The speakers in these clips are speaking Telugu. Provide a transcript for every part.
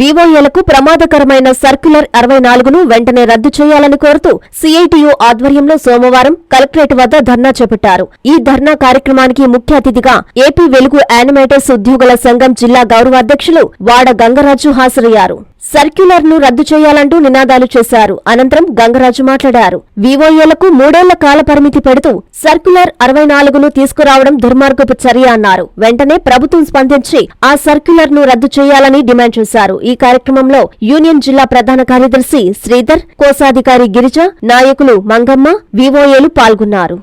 వివోఏలకు ప్రమాదకరమైన సర్క్యులర్ అరవై నాలుగును వెంటనే రద్దు చేయాలని కోరుతూ సిఐటియు ఆధ్వర్యంలో సోమవారం కలెక్టరేట్ వద్ద ధర్నా చేపట్టారు. ఈ ధర్నా కార్యక్రమానికి ముఖ్య అతిథిగా ఏపీ వెలుగు యానిమేటర్స్ ఉద్యోగుల సంఘం జిల్లా గౌరవాధ్యక్షులు వాడ గంగరాజు హాజరయ్యారు. సర్క్యులర్ను రద్దు చేయాలంటూ నినాదాలు చేశారు. అనంతరం గంగరాజు మాట్లాడారు. వివోఏలకు మూడేళ్ళ కాల పరిమితి పెడుతూ సర్క్యులర్ అరవై నాలుగును తీసుకురావడం దుర్మార్గపు చర్య అన్నారు. వెంటనే ప్రభుత్వం స్పందించి ఆ సర్క్యులర్ను రద్దు చేయాలని డిమాండ్ చేశారు. ఈ కార్యక్రమంలో యూనియన్ జిల్లా ప్రధాన కార్యదర్శి శ్రీధర్ కోశాధికారి గిరిజ నాయకులు మంగమ్మ వివోఏలు పాల్గొన్నారు.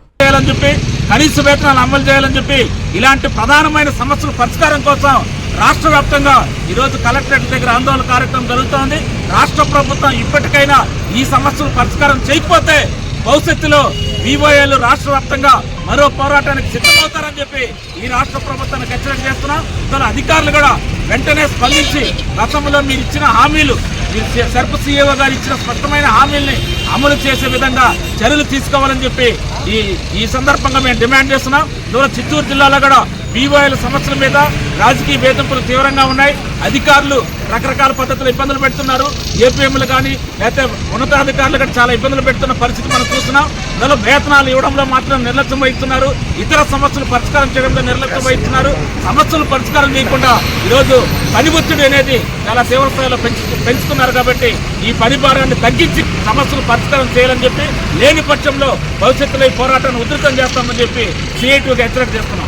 కనీస వేతనాలు అమలు చేయాలని చెప్పి ఇలాంటి ప్రధానమైన సమస్యల పరిష్కారం కోసం రాష్ట్ర వ్యాప్తంగా ఈరోజు కలెక్టరేట్ దగ్గర ఆందోళన కార్యక్రమం జరుగుతోంది. రాష్ట్ర ప్రభుత్వం ఇప్పటికైనా ఈ సమస్యలు పరిష్కారం చేయకపోతే భవిష్యత్తులో వివోఏలు రాష్ట్ర వ్యాప్తంగా మరో పోరాటానికి సిద్ధమవుతారని చెప్పి ఈ రాష్ట్ర ప్రభుత్వానికి హెచ్చరిక చేస్తున్నాం. ఇతర అధికారులు కూడా వెంటనే స్పందించి గతంలో మీరు ఇచ్చిన హామీలు మీరు సర్ప సీఏఓ గారు ఇచ్చిన స్పష్టమైన హామీల్ని అమలు చేసే విధంగా చర్యలు తీసుకోవాలని చెప్పి ఈ ఈ సందర్భంగా మేము డిమాండ్ చేస్తున్నాం. ఇందులో చిత్తూరు జిల్లాలో కూడా బీవాయిల సమస్యల మీద రాజకీయ వేధింపులు తీవ్రంగా ఉన్నాయి. అధికారులు రకరకాల పద్ధతులు ఇబ్బందులు పెడుతున్నారు. ఏపీఎంలు కానీ లేకపోతే ఉన్నతాధికారులు కూడా చాలా ఇబ్బందులు పెడుతున్న పరిస్థితి మనం చూస్తున్నాం. నెల వేతనాలు ఇవ్వడంలో మాత్రం నిర్లక్ష్యం వహిస్తున్నారు. ఇతర సమస్యలు పరిష్కారం చేయడంలో నిర్లక్ష్యం వహిస్తున్నారు. సమస్యలు పరిష్కారం చేయకుండా ఈరోజు పని ఒత్తిడి అనేది చాలా తీవ్ర స్థాయిలో పెంచు పెంచుతున్నారు కాబట్టి ఈ పని భారాన్ని తగ్గించి సమస్యలు పరిష్కారం చేయాలని చెప్పి లేని పక్షంలో భవిష్యత్తులో ఈ పోరాటాన్ని ఉధృతం చేస్తామని చెప్పి సిఐటికి హెచ్చరిక చేస్తున్నాం.